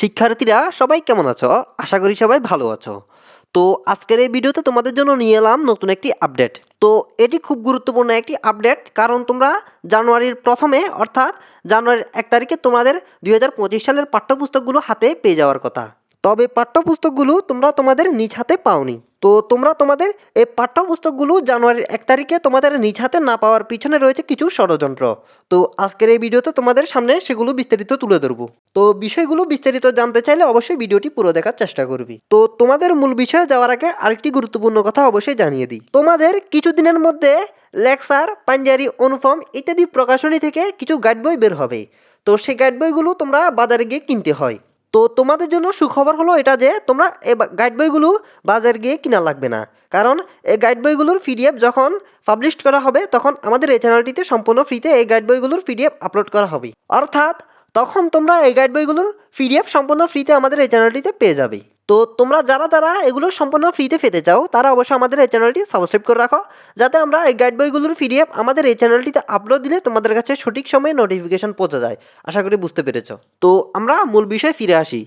শিক্ষার্থীরা, সবাই কেমন আছো? আশা করি সবাই ভালো আছো। তো আজকের এই ভিডিওতে তোমাদের জন্য নিয়ে এলাম নতুন একটি আপডেট। তো এটি খুব গুরুত্বপূর্ণ একটি আপডেট, কারণ তোমরা জানুয়ারির প্রথমে, অর্থাৎ জানুয়ারির এক তারিখে তোমাদের দুই হাজার পঁচিশ সালের পাঠ্যপুস্তকগুলো হাতে পেয়ে যাওয়ার কথা। তবে পাঠ্যপুস্তকগুলো তোমরা তোমাদের নিজ হাতে পাওনি। তো তোমরা তোমাদের এই পাঠ্যপুস্তকগুলো জানুয়ারির এক তারিখে তোমাদের নিজ হাতে না পাওয়ার পিছনে রয়েছে কিছু ষড়যন্ত্র। তো আজকের এই ভিডিওতে তোমাদের সামনে সেগুলো বিস্তারিত তুলে ধরবো। তো বিষয়গুলো বিস্তারিত জানতে চাইলে অবশ্যই ভিডিওটি পুরো দেখার চেষ্টা করবি। তো তোমাদের মূল বিষয়ে যাওয়ার আগে আরেকটি গুরুত্বপূর্ণ কথা অবশ্যই জানিয়ে দিই। তোমাদের কিছুদিনের মধ্যে লেকচার পাঞ্জারি অনুফর্ম ইত্যাদি প্রকাশনী থেকে কিছু গাইড বই বের হবে। তো সেই গাইড বইগুলো তোমরা বাজারে গিয়ে কিনতে হয়। তো তোমাদের জন্য সুখবর হলো এটা যে তোমরা এই গাইড বইগুলো বাজার গিয়ে কিনা লাগবে না। কারণ এই গাইড বইগুলোর পিডিএফ যখন পাবলিশ করা হবে, তখন আমাদের এই চ্যানেলটিতে সম্পূর্ণ ফ্রিতে এই গাইড বইগুলোর পিডিএফ আপলোড করা হবে। অর্থাৎ তখন তোমরা এই গাইড বইগুলোর পিডিএফ সম্পূর্ণ ফ্রিতে আমাদের এই চ্যানেলটিতে পেয়ে যাবে। তো তোমরা যারা যারা এগুলো সম্পূর্ণ ফ্রিতে পেতে চাও, তারা অবশ্যই আমাদের এই চ্যানেলটি সাবস্ক্রাইব করে রাখো, যাতে আমরা এই গাইড বইগুলোর পিডিএফ আমাদের এই চ্যানেলটিতে আপলোড দিলে তোমাদের কাছে সঠিক সময়ে নোটিফিকেশন পৌঁছে যায়। আশা করি বুঝতে পেরেছ। তো আমরা মূল বিষয়ে ফিরে আসি।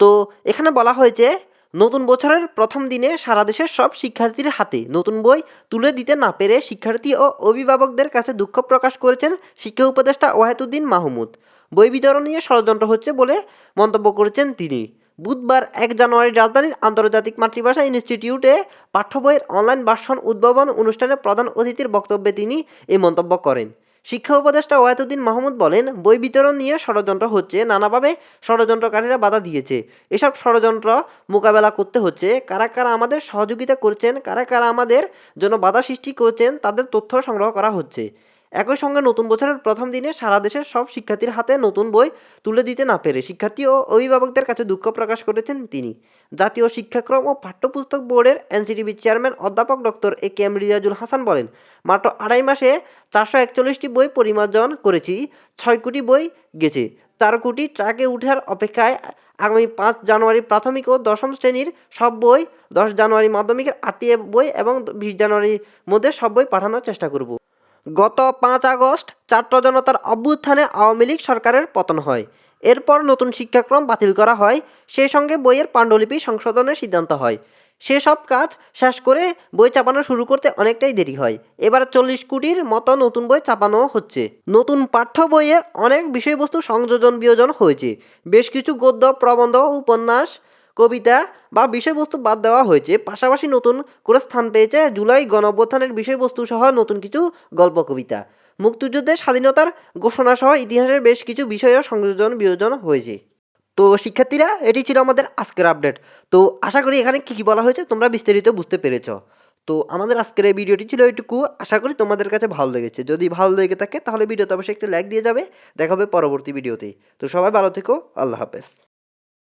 তো এখানে বলা হয়েছে, নতুন বছরের প্রথম দিনে সারা দেশের সব শিক্ষার্থীর হাতে নতুন বই তুলে দিতে না পেরে শিক্ষার্থী ও অভিভাবকদের কাছে দুঃখ প্রকাশ করেছেন শিক্ষা উপদেষ্টা ওয়াহেদুদ্দিন মাহমুদ। বই বিতরণ নিয়ে ষড়যন্ত্র হচ্ছে বলে মন্তব্য করেছেন তিনি। বুধবার এক জানুয়ারি রাজধানীর আন্তর্জাতিক মাতৃভাষা ইনস্টিটিউটে পাঠ্য বইয়ের অনলাইন ভার্সন উদ্ভাবন অনুষ্ঠানে প্রধান অতিথির বক্তব্যে তিনি এই মন্তব্য করেন। শিক্ষা উপদেষ্টা ওয়াতুদ্দিন মাহমুদ বলেন, বই বিতরণ নিয়ে ষড়যন্ত্র হচ্ছে, নানাভাবে ষড়যন্ত্রকারীরা বাধা দিয়েছে। এসব ষড়যন্ত্র মোকাবেলা করতে হচ্ছে। কারা কারা আমাদের সহযোগিতা করছেন, কারা কারা আমাদের জন্য বাধা সৃষ্টি করছেন, তাদের তথ্য সংগ্রহ করা হচ্ছে। একই সঙ্গে নতুন বছরের প্রথম দিনে সারা দেশের সব শিক্ষার্থীর হাতে নতুন বই তুলে দিতে না পেরে শিক্ষার্থী ও অভিভাবকদের কাছে দুঃখ প্রকাশ করেছেন তিনি। জাতীয় শিক্ষাক্রম ও পাঠ্যপুস্তক বোর্ডের এনসিটিভি চেয়ারম্যান অধ্যাপক doctor A K M Riazul Hasan বলেন, মাত্র আড়াই মাসে চারশো একচল্লিশটি বই পরিমার্জন করেছি, ছয় কোটি বই গেছে। চার কোটি ট্রাকে উঠার অপেক্ষায় আগামী পাঁচ জানুয়ারি প্রাথমিক ও দশম শ্রেণির সব বই, দশ জানুয়ারি মাধ্যমিকের আটটি বই এবং বিশ জানুয়ারির মধ্যে সব বই পাঠানোর চেষ্টা করব। গত পাঁচ আগস্ট ছাত্র জনতার অভ্যুত্থানে আওয়ামী লীগ সরকারের পতন হয়। এরপর নতুন শিক্ষাক্রম বাতিল করা হয়। সেই সঙ্গে বইয়ের পাণ্ডুলিপি সংশোধনের সিদ্ধান্ত হয়। সেসব কাজ শেষ করে বই চাপানো শুরু করতে অনেকটাই দেরি হয়। এবার চল্লিশ কোটির মতো নতুন বই চাপানো হচ্ছে। নতুন পাঠ্য বইয়ের অনেক বিষয়বস্তু সংযোজন বিয়োজন হয়েছে। বেশ কিছু গদ্য, প্রবন্ধ, উপন্যাস কবিতা বা বিষয়বস্তু বাদ দেওয়া হয়েছে। পাশাপাশি নতুন করে স্থান পেয়েছে জুলাই গণঅভ্যুত্থানের বিষয়বস্তু সহ নতুন কিছু গল্প কবিতা। মুক্তিযুদ্ধের স্বাধীনতার ঘোষণা সহ ইতিহাসের বেশ কিছু বিষয়ও সংযোজন বিয়োজন হয়েছে। তো শিক্ষার্থীরা, এটি ছিল আমাদের আজকের আপডেট। তো আশা করি এখানে কী কী বলা হয়েছে তোমরা বিস্তারিত বুঝতে পেরেছ। তো আমাদের আজকের এই ভিডিওটি ছিল এইটুকু আশা করি তোমাদের কাছে ভালো লেগেছে। যদি ভালো লেগে থাকে, তাহলে ভিডিওতে অবশ্যই একটা লাইক দিয়ে যাবে। দেখা হবে পরবর্তী ভিডিওতে। তো সবাই ভালো থেকো। আল্লাহ হাফেজ।